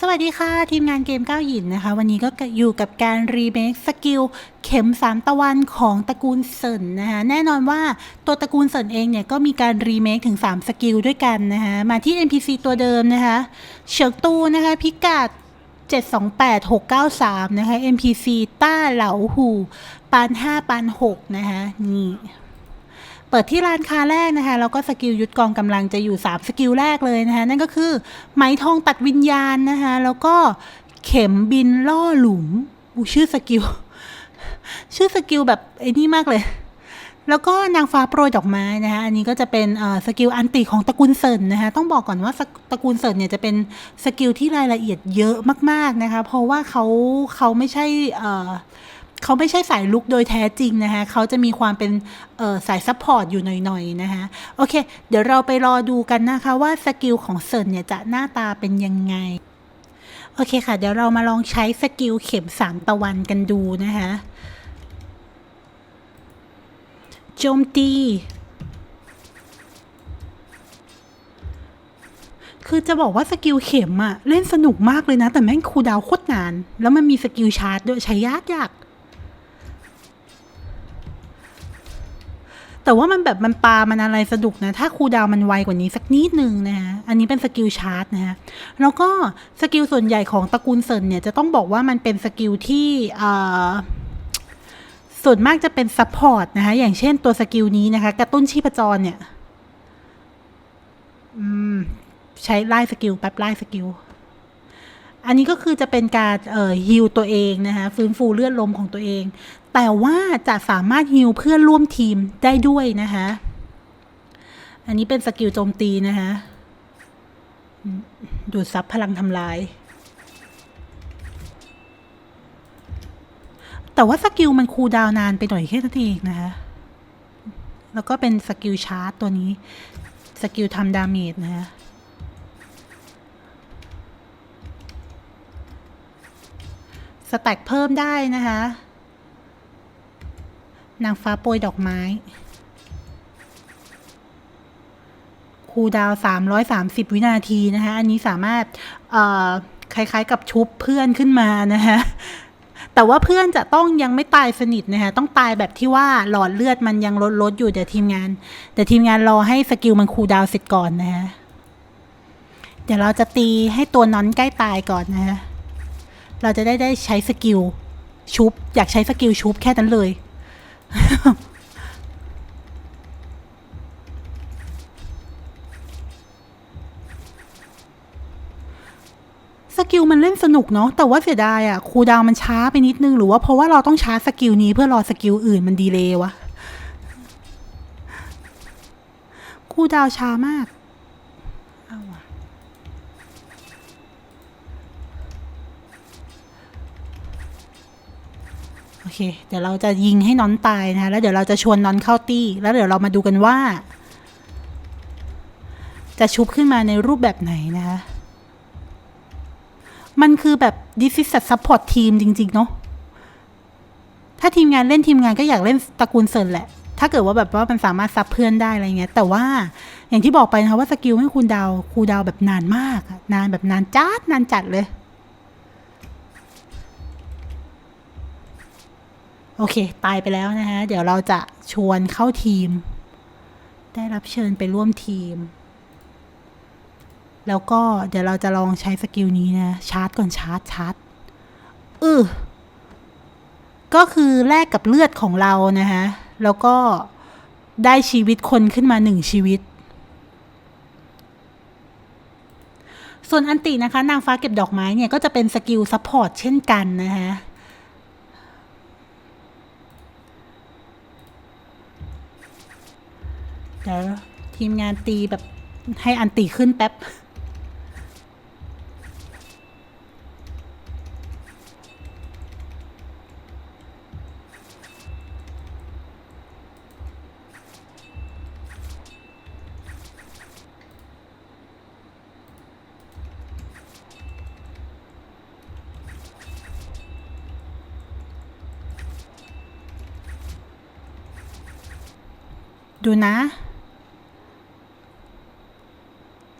สวัสดีค่ะ ทีมงานเกมก้าวหยินนะคะ วันนี้ก็อยู่กับการรีเมคสกิลเข็มสามตะวันของตระกูลเซินนะคะแน่นอนว่าตัวตระกูลเซินเองเนี่ยก็มีการรีเมคถึง 3 สกิลด้วยกันนะคะมาที่ NPC ตัวเดิมนะคะเฉิกตูนะคะพิกัด728693นะคะ NPC ต้าเหลาหูปาน 5ปาน6นะคะนี่ ปิดที่ร้านค้าแรกนะคะแล้วก็สกิลยุดกองกำลังจะอยู่ 3 สกิลแรกเลยนะคะนั่นก็คือไหมทองตัดวิญญาณนะคะแล้วก็เข็มบินล่อหลุมอูชื่อสกิลชื่อสกิลแบบไอ้นี่มากเลย แล้วก็นางฟ้าโปรยดอกไม้นะคะอันนี้ก็จะเป็นสกิลอันติของตระกูลเซินนะคะต้องบอกก่อนว่าตระกูลเซินเนี่ยจะเป็นสกิลที่รายละเอียดเยอะมากๆนะคะเพราะว่าเขาเขาไม่ใช่ เขาไม่ใช่สายลุกโดยแท้จริงนะคะเขาจะมีความเป็นสายซัพพอร์ตอยู่หน่อยๆนะคะโอเค เดี๋ยวเราไปรอดูกันนะคะว่าสกิลของเซิร์นเนี่ยจะหน้าตาเป็นยังไง โอเคค่ะ เดี๋ยวเรามาลองใช้สกิลเข็มสามตะวันกันดูนะคะโจมตีคือจะบอกว่าสกิลเข็มอะเล่นสนุกมากเลยนะ แต่แม่งคูดาวโคตรนาน แล้วมันมีสกิลชาร์จด้วยใช้ยากยาก แต่ว่ามันแบบมันปา มันอะไรสนุกนะ ถ้าครูดาวมันไวกว่านี้สักนิดนึงนะฮะ อันนี้เป็นสกิลชาร์จนะฮะ แล้วก็สกิลส่วนใหญ่ของตระกูลเซินเนี่ย จะต้องบอกว่ามันเป็นสกิลที่ส่วนมากจะเป็นซัพพอร์ตนะคะ อย่างเช่นตัวสกิลนี้นะคะ กระตุ้นชีพจรเนี่ยใช้ไล่สกิลแป๊บไล่สกิล อันนี้ก็คือจะเป็นการเอ่อฮิลตัวเองนะคะฟื้นฟูเลือดลมของตัวเอง แต่ว่าจะสามารถฮิลเพื่อนร่วมทีมได้ด้วยนะคะอันนี้เป็นสกิลโจมตีนะคะดูดซับพลังทำลาย แต่ว่าสกิลมันคูลดาวน์นานไปหน่อยแค่นั้นเองนะคะแล้วก็เป็นสกิลชาร์จตัวนี้ สกิลทำดาเมจนะคะ แต็กเพิ่มได้นะคะ นางฟ้าโปรยดอกไม้คูดาวสามร้อยสามสิบวินาทีนะคะ อันนี้สามารถคล้ายๆกับชุบเพื่อนขึ้นมานะคะแต่ว่าเพื่อนจะต้องยังไม่ตายสนิทนะคะต้องตายแบบที่ว่าหลอดเลือดมันยังลดลดๆอยู่เดี๋ยวทีมงาน เดี๋ยวทีมงานรอให้สกิลมันคูดาวเสร็จก่อนนะคะเดี๋ยวเราจะตีให้ตัวน้อนใกล้ตายก่อนนะคะ เราจะได้ได้ใช้สกิลชุบ อยากใช้สกิลชุบแค่นั้นเลย สกิลมันเล่นสนุกเนาะแต่ว่าเสียดายอะคูดาวมันช้าไปนิดนึง หรือว่าเพราะว่าเราต้องชาร์จสกิลนี้เพื่อรอสกิลอื่นมันดีเลยวะคูดาวช้ามาก เค เดี๋ยวเราจะยิงให้นอนตายนะคะแล้วเดี๋ยวเราจะชวนนอนเข้าตี้ แล้วเดี๋ยวเรามาดูกันว่า จะชุบขึ้นมาในรูปแบบไหนนะคะมันคือแบบ this is a support team จริง ๆ เนาะถ้าทีมงานเล่นทีมงานก็อยากเล่นตระกูลเซิร์นแหละ ถ้าเกิดว่าแบบว่ามันสามารถซับเพื่อนได้อะไรเงี้ย แต่ว่าอย่างที่บอกไปนะคะว่าสกิลให้คูลดาวคูดาวแบบนานมาก นานแบบนานจัดนานจัดเลย โอเค ตายไปแล้วนะฮะ เดี๋ยวเราจะชวนเข้าทีม ได้รับเชิญไปร่วมทีม แล้วก็เดี๋ยวเราจะลองใช้สกิลนี้นะ ชาร์จก่อนชาร์จชาร์จเออก็คือแลกกับเลือดของเรานะฮะ แล้วก็ได้ชีวิตคนขึ้นมาหนึ่งชีวิต ส่วนอันตินะคะ นางฟ้าเก็บดอกไม้เนี่ย ก็จะเป็นสกิลซัพพอร์ตเช่นกันนะฮะ เดี๋ยวทีมงานตีแบบให้อันตีขึ้นแป๊บ ดูนะ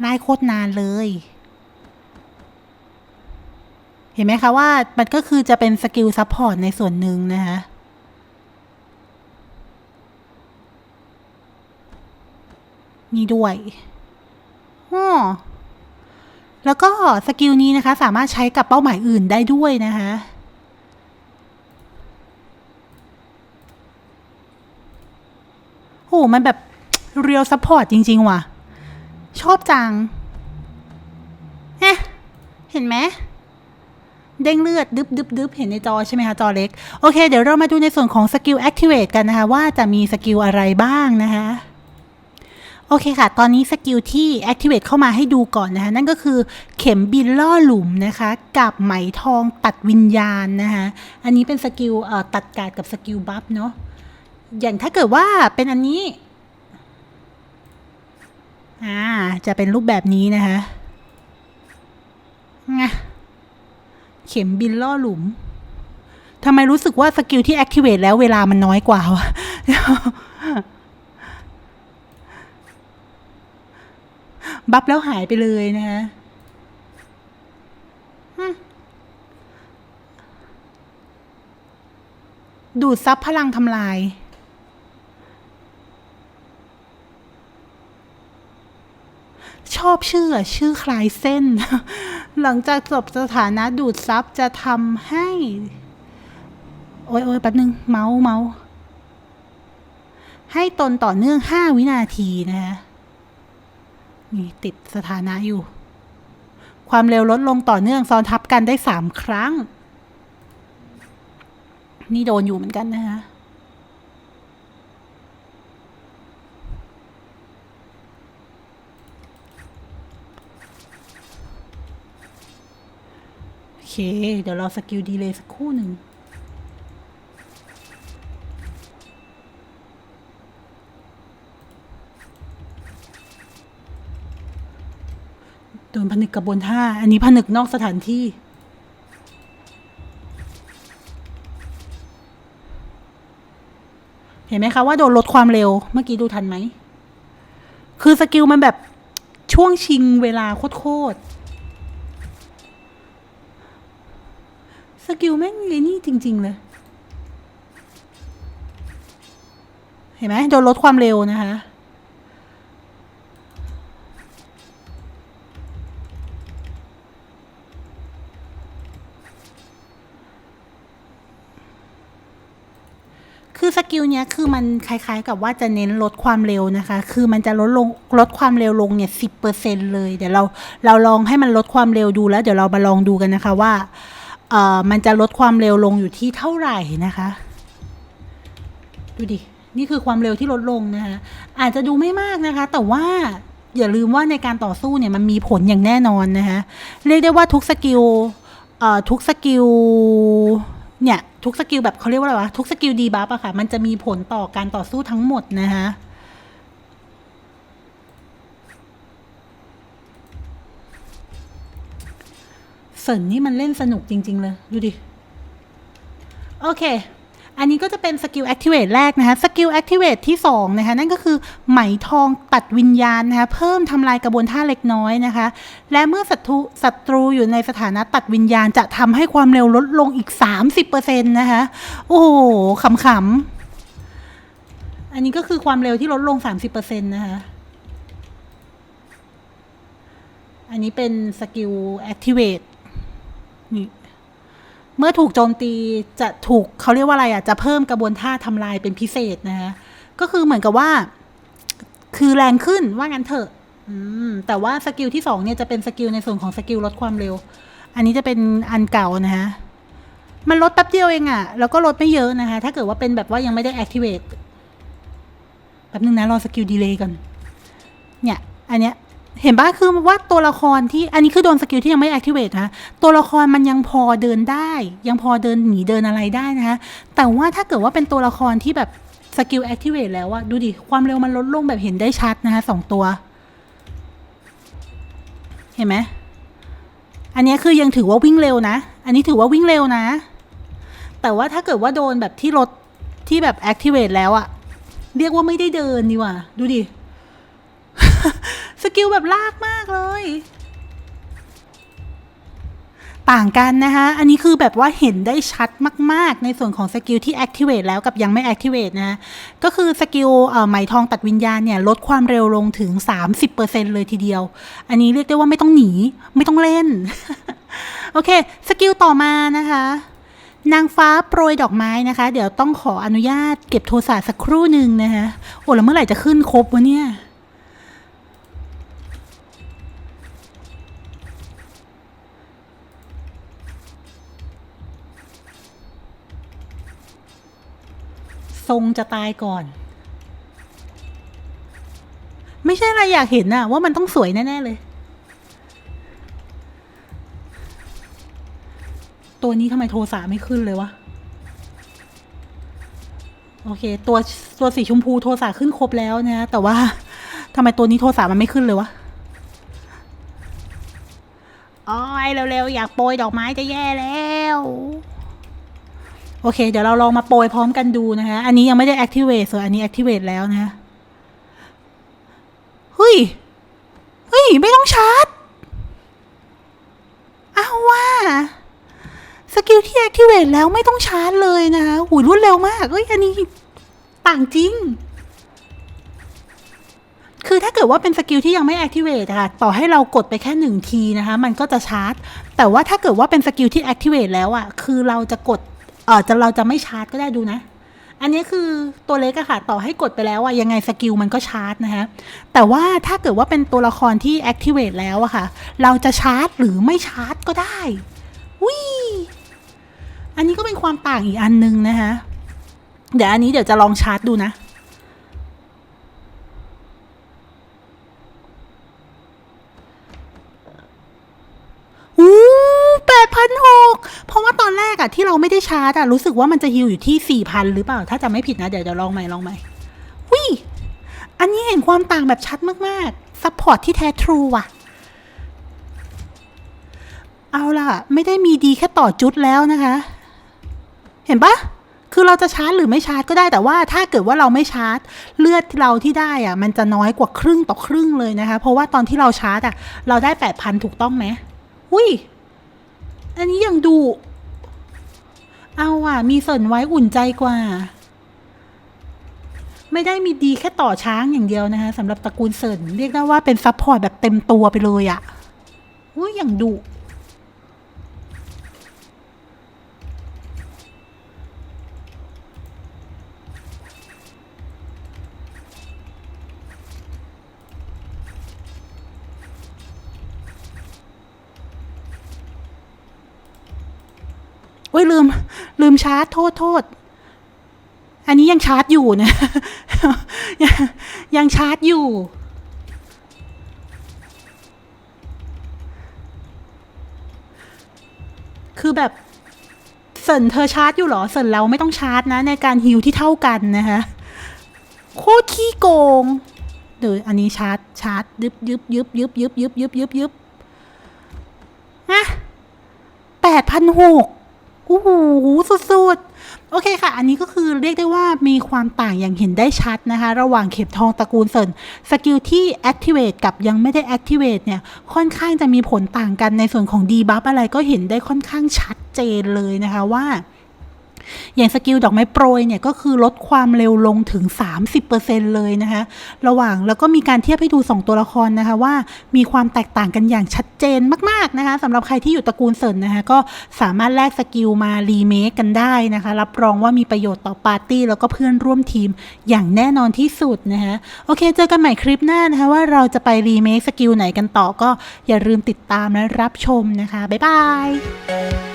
ไล่โคตรนานเลย เห็นไหมคะว่ามันก็คือจะเป็นสกิลซัพพอร์ตในส่วนหนึ่งนะคะนี่ด้วยอ๋อแล้วก็สกิลนี้นะคะ สามารถใช้กับเป้าหมายอื่นได้ด้วยนะคะโหมันแบบเรียลซัพพอร์ตจริง ๆ ว่ะ ชอบจังเอ๊ะเห็นไหมเด้งเลือดดึบดึบดึบเห็นในจอใช่ไหมคะจอเล็ก โอเค เดี๋ยวเรามาดูในส่วนของสกิล Activate กันนะคะ ว่าจะมีสกิลอะไรบ้างนะคะโอเคค่ะ ตอนนี้สกิลที่ Activate เข้ามาให้ดูก่อนนะคะ นั่นก็คือเข็มบินล่อหลุมนะคะ กับไหมทองตัดวิญญาณนะคะ อันนี้เป็นสกิลตัดกาดกับสกิลบัฟเนาะ อย่างถ้าเกิดว่าเป็นอันนี้ อ่า จะเป็นรูปแบบนี้นะคะไงเข็มบินล่อหลุมทำไมรู้สึกว่าสกิลที่ activate แล้วเวลามันน้อยกว่าวะบัฟแล้วหายไปเลยนะคะดูดซับพลังทำลาย ช อบชื่อชื่อคลายเส้น หลังจากจบสถานะดูดซับจะทำให้ โอ้ยโอ้ยแป๊บนึง เมาส์เมาส์ให้ตนต่อเนื่องห้าวินาทีนะคะนี่ติดสถานะอยู่ ความเร็วลดลงต่อเนื่องซ้อนทับกันได้สามครั้ง นี่โดนอยู่เหมือนกันนะคะ เค เดี๋ยวรอสกิลดีเลยสักครู่หนึ่งโดนผนึกกับบนท่า อันนี้ผนึกนอกสถานที่ เห็นไหมคะว่าโดนลดความเร็ว เมื่อกี้ดูทันไหม คือสกิลมันแบบช่วงชิงเวลาโคตร สกิลแม่งเลยนี่จริง ๆ เลย เห็นไหมโดนลดความเร็วนะคะคือสกิลเนี้ยคือมันคล้ายๆกับว่าจะเน้นลดความเร็วนะคะ คือมันจะลดลงลดความเร็วลงเนี่ยสิบเปอร์เซ็นเลย เดี๋ยวเราเราลองให้มันลดความเร็วดูแล้ว เดี๋ยวเรามาลองดูกันนะคะว่า เอ่อมันจะลดความเร็วลงอยู่ที่เท่าไหร่นะคะ ดูดิ นี่คือความเร็วที่ลดลงนะคะ อาจจะดูไม่มากนะคะ แต่ว่าอย่าลืมว่าในการต่อสู้เนี่ยมันมีผลอย่างแน่นอนนะคะเรียกได้ว่าทุกสกิลเอ่อทุกสกิลเนี่ยทุกสกิลแบบเขาเรียกว่าอะไรวะทุกสกิลดีบัฟอะค่ะ มันจะมีผลต่อการต่อสู้ทั้งหมดนะคะ เสินนี่มันเล่นสนุกจริง ๆ เลย ดูดิ โอเค อันนี้ก็จะเป็นสกิล Activate แรกนะคะสกิล Activate ที่2นะคะนั่นก็คือไหมทองตัดวิญญาณนะคะเพิ่มทำลายกระบวนท่าเล็กน้อยนะคะ และเมื่อศัตรูศัตรูอยู่ในสถานะตัดวิญญาณจะทำให้ความเร็วลดลงอีก 30%นะคะโอ้โหขำๆอันนี้ก็คือความเร็วที่ลดลง 30%นะคะ อันนี้เป็นสกิล Activate นี่เมื่อถูกโจมตีจะถูกเขาเรียกว่าอะไรอะจะเพิ่มกระบวนท่าทำลายเป็นพิเศษนะคะก็คือเหมือนกับว่า คือแรงขึ้นว่างั้นเถอะอแต่ว่าสกิลที่สองเนี่ยจะเป็นสกิลในส่วนของสกิลลดความเร็ว อันนี้จะเป็นอันเก่านะคะมันลดแป๊บเดียวเองอะ่ะ แล้วก็ลดไม่เยอะนะคะ ถ้าเกิดว่าเป็นแบบว่ายังไม่ได้ activate แป๊บนึงนะ รอสกิลดีเลย์ก่อน เนี่ย อันเนี้ย เห็นปะคือว่าตัวละครที่อันนี้คือโดนสกิลที่ยังไม่ activate นะตัวละครมันยังพอเดินได้ ยังพอเดินหนีเดินอะไรได้นะคะแต่ว่าถ้าเกิดว่าเป็นตัวละครที่แบบสกิล activate แล้วอะดูดิ ความเร็วมันลดลงแบบเห็นได้ชัดนะคะสองตัว เห็นไหมอันนี้คือยังถือว่าวิ่งเร็วนะ อันนี้ถือว่าวิ่งเร็วนะ แต่ว่าถ้าเกิดว่าโดนแบบที่รถที่แบบ activate แล้วอะเรียกว่าไม่ได้เดินดีกว่า ดูดิ สกิลแบบลากมากเลย ต่างกันนะคะ อันนี้คือแบบว่าเห็นได้ชัดมาก ๆ ในส่วนของสกิลที่ activate แล้วกับยังไม่ activate นะก็คือสกิลไหมทองตัดวิญญาณเนี่ย ลดความเร็วลงถึง 30%เลยทีเดียว อันนี้เรียกได้ว่าไม่ต้องหนี ไม่ต้องเล่น โอเค สกิลต่อมานะคะนางฟ้าโปรยดอกไม้นะคะ เดี๋ยวต้องขออนุญาตเก็บโทรศัพท์สักครู่หนึ่งนะคะโอ้แล้วเมื่อไหร่จะขึ้นครบวะเนี่ย ทรงจะตายก่อน ไม่ใช่อะไรอยากเห็นนะว่ามันต้องสวยแน่ ๆ เลย ตัวนี้ทำไมโทรสาไม่ขึ้นเลยวะ โอเค ตัวตัวสีชมพูโทรสาขึ้นครบแล้วนะ แต่ว่าทำไมตัวนี้โทรสามันไม่ขึ้นเลยวะอ๋อยเร็วๆ อยากโปรยดอกไม้จะแย่แล้ว โอเค เดี๋ยวเราลองมาโปรยพร้อมกันดูนะคะ อันนี้ยังไม่ได้ activate ส่วนอันนี้ activate แล้วนะคะเฮ้ย เฮ้ย ไม่ต้องชาร์จอ้าวว่าสกิลที่ activate แล้วไม่ต้องชาร์จเลยนะคะหูยรวดเร็วมากเฮ้ย อันนี้ต่างจริง คือถ้าเกิดว่าเป็นสกิลที่ยังไม่ activate อะค่ะ ต่อให้เรากดไปแค่หนึ่งทีนะคะ มันก็จะชาร์จ แต่ว่าถ้าเกิดว่าเป็นสกิลที่ activate แล้วอะคือเราจะกด เออจะเราจะไม่ชาร์จก็ได้ดูนะ อันนี้คือตัวเล็กอะค่ะ ต่อให้กดไปแล้วอะยังไงสกิลมันก็ชาร์จนะคะแต่ว่าถ้าเกิดว่าเป็นตัวละครที่ activate แล้วอะค่ะ เราจะชาร์จหรือไม่ชาร์จก็ได้วิอันนี้ก็เป็นความต่างอีกอันนึงนะคะเดี๋ยวอันนี้เดี๋ยวจะลองชาร์จดูนะ อู้แปดพันหกเพราะว่าต อนแรกอะที่เราไม่ได้ชาร์จอะรู้สึกว่ามันจะฮิวอยู่ที่สี่พันหรือเปล่า ถ้าจำไม่ผิดนะ เดี๋ยวจะลองใหม่ลองใหม่วิอันนี้เห็นความต่างแบบชัดมากๆซัพพอร์ตที่แท้ทรูว่ะ เอาล่ะ ไม่ได้มีดีแค่ต่อจุดแล้วนะคะ เห็นปะคือเราจะชาร์จหรือไม่ชาร์จก็ได้แต่ว่าถ้าเกิดว่าเราไม่ชาร์จ เลือดเราที่ได้อะมันจะน้อยกว่าครึ่งต่อครึ่งเลยนะคะ เพราะว่าตอนที่เราชาร์จอะเราได้แปดพันถูกต้องไหมอุ้ยอันนี้ยังดู เอาอะ มีส่วนไว้อุ่นใจกว่า ไม่ได้มีดีแค่ต่อช้างอย่างเดียวนะคะสำหรับตระกูลเซินเรียกได้ว่าเป็นซัพพอร์ตแบบเต็มตัวไปเลยอะ่ะอุ้ยอย่างดุอุ้ยลืม ลืมชาร์จโทษโทษ อันนี้ยังชาร์จอยู่นะยังยังชาร์จอยู่ คือแบบเสินเธอชาร์จอยู่หรอเสินเราไม่ต้องชาร์จนะ ในการฮิวที่เท่ากันนะคะโคตรขี้โกงเดี๋ยวอันนี้ชาร์จชาร์จยึบยึบยึบยึบยึบยึบยึบยึบยึบฮะแปดพันหก อ้โหสุดๆ โอเคค่ะ อันนี้ก็คือเรียกได้ว่ามีความต่างอย่างเห็นได้ชัดนะคะ ระหว่างเข็มทองตระกูลเซินสกิลที่ activate กับยังไม่ได้ activate เนี่ย ค่อนข้างจะมีผลต่างกันในส่วนของ debuff อะไรก็เห็นได้ค่อนข้างชัดเจนเลยนะคะว่า อย่างสกิลดอกไม้โปรยเนี่ยก็คือลดความเร็วลงถึง 30%เลยนะคะระหว่างแล้วก็มีการเทียบให้ดู 2 ตัวละครนะคะว่ามีความแตกต่างกันอย่างชัดเจนมาก ๆ นะคะสำหรับใครที่อยู่ตระกูลเซินนะคะก็สามารถแลกสกิลมารีเมคกันได้นะคะ รับรองว่ามีประโยชน์ต่อปาร์ตี้ แล้วก็เพื่อนร่วมทีมอย่างแน่นอนที่สุดนะคะโอเค เจอกันใหม่คลิปหน้านะคะว่าเราจะไปรีเมคสกิลไหนกันต่อก็อย่าลืมติดตามและรับชมนะคะบ๊ายบาย